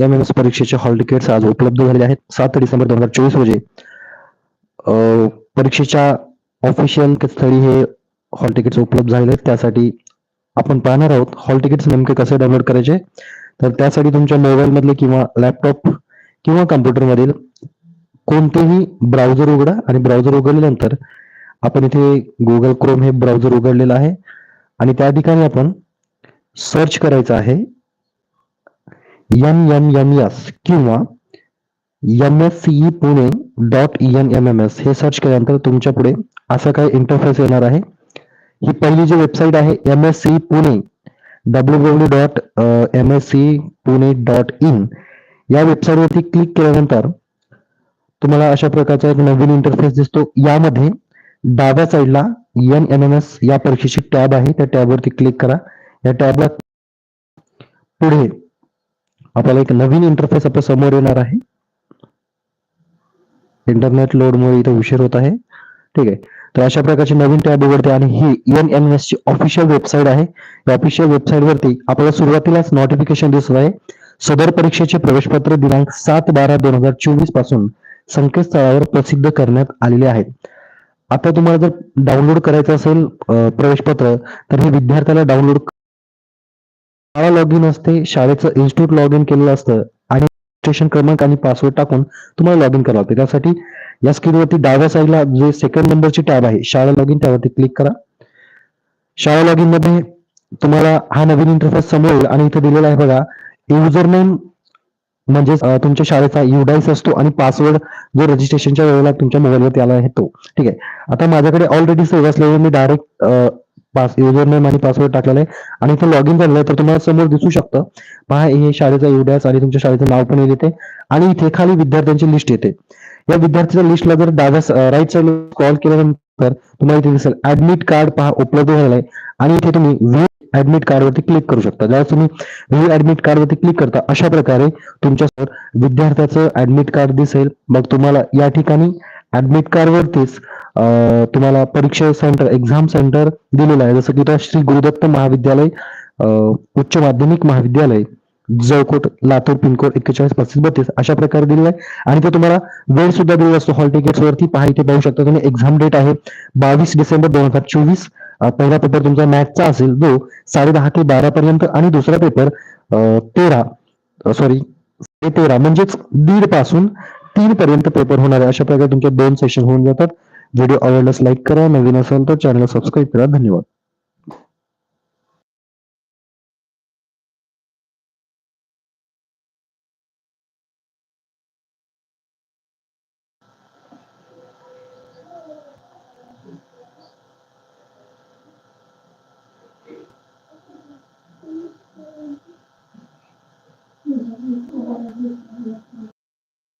M M S परीक्षेचे hall tickets आज उपलब्ध झालेले आहेत. सात डिसेंबर दोन हजार चोवीस रोजी परीक्षेच्या ऑफिशियल स्थळी हे हॉल तिकीट्स उपलब्ध झालेले आहेत. त्यासाठी आपण पाहणार आहोत हॉल तिकीट्स नेमके कसे डाउनलोड करायचे. तर त्यासाठी तुमच्या मोबाईल मधले किंवा लॅपटॉप किंवा कम्प्युटर मधील कोणतेही ब्राउझर उघडा आणि ब्राउझर उघडल्यानंतर आपण इथे गुगल क्रोम हे ब्राउझर उघडलेलं आहे. आणि त्या ठिकाणी आपण सर्च करायचं आहे. एम एम एम एस किंवा M S E Pune dot N M M S हे सर्च केल्यानंतर तुमच्यापुढे असा काही इंटरफेस येणार आहे. ही पहिली जी वेबसाईट आहे M S C Pune W W dot M S C Pune dot in या वेबसाईटवरती क्लिक केल्यानंतर तुम्हाला अशा प्रकारचा एक नवीन इंटरफेस दिसतो. यामध्ये डाव्या साईडला एन एम एम एस या परीक्षेची टॅब आहे. त्या टॅबवरती क्लिक करा. या टॅबला पुढे आपल्याला एक नवीन इंटरफेस आपल्यासमोर येणार आहे. इंटरनेट लोडमुळे इथे उशीर होत आहे. ठीक आहे. तर अशा प्रकारची नवीन टॅब उघडते आणि ही एन एम एस ची ऑफिशियल वेबसाईट आहे. या ऑफिशियल वेबसाईट वरती आपल्याला सुरुवातीलाच नोटिफिकेशन दिसत आहे. सदर परीक्षेचे प्रवेशपत्र दिनांक सात बारा दोन हजार चोवीसपासून संकेतस्थळावर प्रसिद्ध करण्यात आलेले आहेत. आता तुम्हाला जर डाउनलोड करायचं असेल प्रवेशपत्र तर हे विद्यार्थ्याला डाउनलोड शाळा लॉग इन असते शाळेचं इन्स्टिट्यूट लॉग इन केलेलं असतं आणि रजिस्ट्रेशन क्रमांक आणि पासवर्ड टाकून तुम्हाला लॉग इन करावं लागते. त्यासाठी या स्क्रीनवरती डाव्या साईडला जे सेकंड नंबरची टॅब आहे शाळा लॉग इन त्यावरती क्लिक करा. शाळा लॉग इनमध्ये तुम्हाला हा नवीन इंटरफेस समोर येईल आणि इथे दिलेला आहे बघा युजर नेम म्हणजेच तुमच्या शाळेचा युडाईस असतो आणि पासवर्ड जो रजिस्ट्रेशनच्या वेळेला तुमच्या मोबाईलवरती आला आहे तो. ठीक आहे. आता माझ्याकडे ऑलरेडी सेव्ह असल्यामुळे मी डायरेक्ट पास युजर नेम आणि पासवर्ड टाकलेला आहे. आणि इथे लॉग इन झालेलं आहे तर तुम्हाला समोर दिसू शकतं. पहा हे शाळेचा एवढ्याच आणि तुमच्या शाळेचं नाव पण येते. आणि इथे खाली विद्यार्थ्यांची लिस्ट येते. या विद्यार्थ्याच्या लिस्टला जर डाव्या राईट साईड कॉल केल्यानंतर तुम्हाला इथे दिसेल ऍडमिट कार्ड पहा उपलब्ध झालेला आहे. आणि इथे तुम्ही व्ही ऍडमिट कार्ड वरती क्लिक करू शकता. ज्यावेळेस तुम्ही व्ही ऍडमिट कार्ड वरती क्लिक करता अशा प्रकारे तुमच्यासमोर विद्यार्थ्याचं ऍडमिट कार्ड दिसेल. मग तुम्हाला या ठिकाणी ऍडमिट कार्ड वरतीच तुम्हाला परीक्षा सेंटर एक्झाम सेंटर दिलेलं आहे. जसं की इथं श्री गुरुदत्त महाविद्यालय उच्च माध्यमिक महाविद्यालय जळकोट लातूर पिनकोड एक्केचाळीस पस्तीस बत्तीस अशा प्रकारे दिलेला आहे. आणि ते तुम्हाला वेळ सुद्धा दिलेला असतो. हॉल टिकेट्स वरती पहा इथे पाहू शकता तुम्ही. एक्झाम डेट आहे बावीस डिसेंबर दोन हजार चोवीस. पहिला पेपर तुमचा मॅथचा असेल जो साडे दहा ते बारा पर्यंत आणि दुसरा पेपर तेरा सॉरी तेरा म्हणजेच दीडपासून तीन पर्यंत पेपर होणार आहे. अशा प्रकारे तुमचे दोन सेशन होऊन जातात. व्हिडिओ आवडल्यास लाईक करा. नवीन असेल तर चॅनल सबस्क्राईब करा. धन्यवाद.